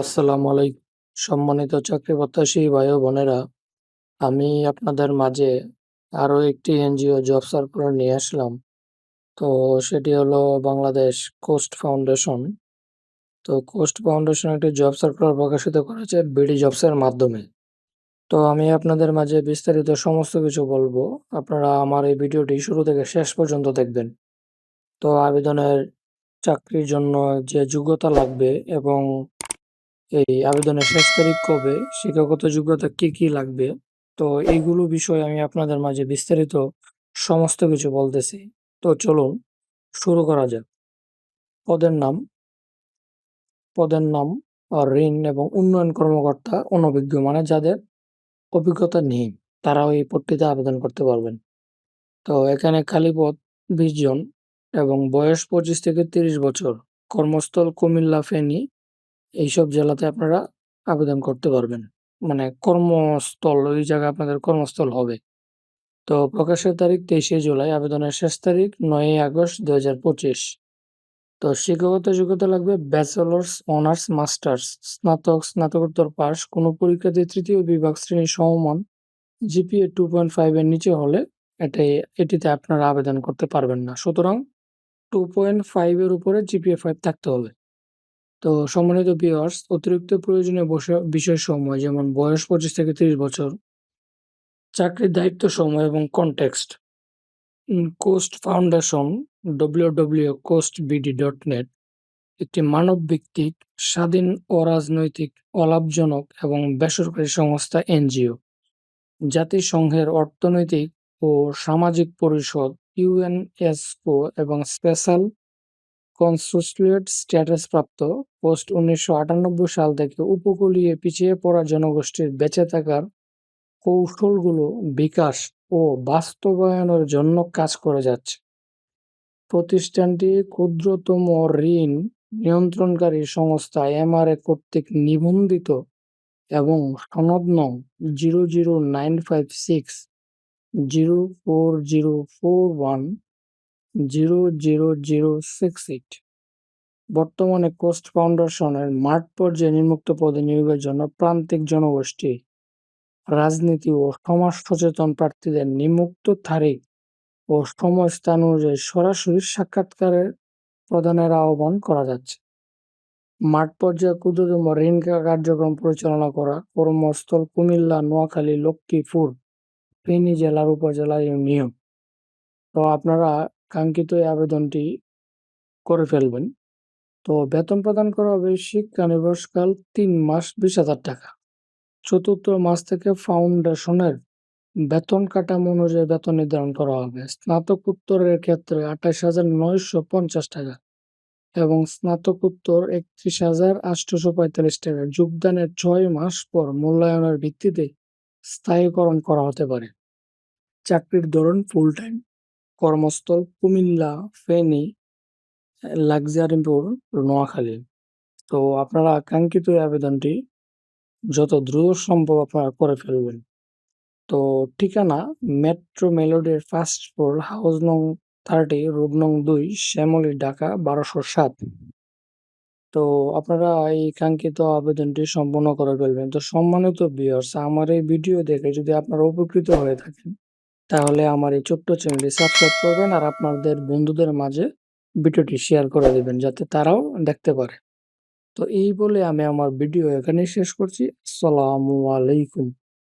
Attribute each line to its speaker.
Speaker 1: আসসালামু আলাইকুম। সম্মানিত চাকরি প্রত্যাশী ভাই ও বোনেরা, আমি আপনাদের মাঝে আরও একটি এনজিও জব সার্কুলার নিয়ে আসলাম। তো সেটি হলো বাংলাদেশ কোস্ট ফাউন্ডেশন। তো কোস্ট ফাউন্ডেশন একটি জব সার্কুলার প্রকাশিত করেছে বিডি জবসের মাধ্যমে। তো আমি আপনাদের মাঝে বিস্তারিত সমস্ত কিছু বলব। আপনারা আমার এই ভিডিওটি শুরু থেকে শেষ পর্যন্ত দেখবেন। তো আবেদনের চাকরির জন্য যে যোগ্যতা লাগবে এবং এই আবেদনের শেষ তারিখ কবে, শিক্ষাগত যোগ্যতা কি কি লাগবে? তো এইগুলো বিষয়ে আমি আপনাদের মাঝে বিস্তারিত সমস্ত কিছু বলতেছি। তো চলুন, শুরু করা যাক। পদের নাম পদের নাম ঋণ এবং উন্নয়ন কর্মকর্তা অনভিজ্ঞ মানে যাদের অভিজ্ঞতা নেই, তারাও এই পদটিতে আবেদন করতে পারবেন। তো এখানে খালি পদ, বিশ জন এবং বয়স পঁচিশ থেকে তিরিশ বছর, কর্মস্থল কুমিল্লা ফেনী এইসব জেলাতে আপনারা আবেদন করতে পারবেন। মানে কর্মস্থল, ওই জায়গায় আপনাদের কর্মস্থল হবে। তো প্রকাশের তারিখ তেইশে জুলাই, আবেদনের শেষ তারিখ নয়ই আগস্ট দু হাজার পঁচিশ। তো শিক্ষাগত যোগ্যতা লাগবে ব্যাচেলার্স, অনার্স, মাস্টার্স, স্নাতক, স্নাতকোত্তর পাস কোনো পরীক্ষাতে তৃতীয় বিভাগ শ্রেণির সমমান, জিপিএ টু পয়েন্ট ফাইভের নিচে হলে এটাই, এটিতে আপনারা আবেদন করতে পারবেন না। সুতরাং টু পয়েন্ট ফাইভের উপরে জিপিএ ফাইভ থাকতে হবে। তো সম্মানিত ভিউয়ার্স অতিরিক্ত প্রয়োজনীয় বিষয় সময় যেমন বয়স পঁচিশ থেকে তিরিশ বছর, চাকরির দায়িত্ব সময় এবং context coast foundation W W coast BD dot net একটি মানব ভিত্তিক স্বাধীন অরাজনৈতিক অলাভজনক এবং বেসরকারি সংস্থা এনজিও, জাতিসংঘের অর্থনৈতিক ও সামাজিক পরিষদ ইউএনএসও এবং স্পেশাল কনসোলিয়েট স্ট্যাটাসপ্রাপ্ত পোস্ট উনিশশো আটানব্বই সাল থেকে উপকূলীয় পিছিয়ে পড়া জনগোষ্ঠীর বেঁচে থাকার কৌশলগুলো বিকাশ ও বাস্তবায়নের জন্য কাজ করে যাচ্ছে। প্রতিষ্ঠানটি ক্ষুদ্রতম ঋণ নিয়ন্ত্রণকারী সংস্থা এমআরএ কর্তৃক নিবন্ধিত এবং সনদ নং zero zero nine five six zero four zero four one zero zero zero six eight বর্তমানে কোস্ট ফাউন্ডেশনের মাঠ পর্যায়ে নির্মুক্ত পদে নিয়োগের জন্য প্রান্তিক জনগোষ্ঠী, রাজনীতি ও সমাজ সচেতন প্রার্থীদের নিম্মুক্ত তারিখ ও সময় স্থান অনুযায়ী সরাসরি সাক্ষাৎকারের প্রদানের আহ্বান করা যাচ্ছে। মাঠ পর্যায়ে ক্ষুদ্রতম ঋণ কার্যক্রম পরিচালনা করা কর্মস্থল কুমিল্লা, নোয়াখালী, লক্ষ্মীপুর, ফেনী জেলার উপজেলা নিয়োগ। তো আপনারা কাঙ্ক্ষিত এই আবেদনটি করে ফেলবেন। তো বেতন প্রদান করা হবে শিক্ষানিবাসকাল তিন মাস বিশ হাজার টাকা। চতুর্থ মাস থেকে ফাউন্ডেশনের বেতন কাঠামো অনুযায়ী বেতন নির্ধারণ করা হবে। স্নাতকোত্তরের ক্ষেত্রে আঠাশ হাজার নয়শো পঞ্চাশ টাকা এবং স্নাতকোত্তর একত্রিশ হাজার আটশোশো পঁয়তাল্লিশ টাকা। যোগদানের ছয় মাস পর মূল্যায়নের ভিত্তিতে স্থায়ীকরণ করা হতে পারে। চাকরির ধরন ফুল টাইম কর্মস্থল কুমিল্লা, ফেনী লাক্সারিপুর নোয়াখালী। তো আপনারা আকাঙ্ক্ষিত আবেদনটি যত দ্রুত সম্ভব আপনারা করে ফেলবেন। তো ঠিকানা মেট্রো মেলোডির ফার্স্ট ফ্লোর, হাউস নং থার্টি, রোড নং দুই, শ্যামলী, ঢাকা বারোশো সাত। তো আপনারা এই কাঙ্ক্ষিত আবেদনটি সম্পন্ন করে ফেলবেন। তো সম্মানিত বিয়ার্স আমার এই ভিডিও দেখে যদি আপনারা উপকৃত হয়ে থাকেন তাহলে আমার এই ছোট্ট চ্যানেলটি সাবস্ক্রাইব করবেন আর আপনাদের বন্ধুদের মাঝে ভিডিওটি শেয়ার করে দেবেন যাতে তারাও দেখতে পারে। তো এই বলে আমি আমার ভিডিও এখানেই শেষ করছি। আসসালামু আলাইকুম।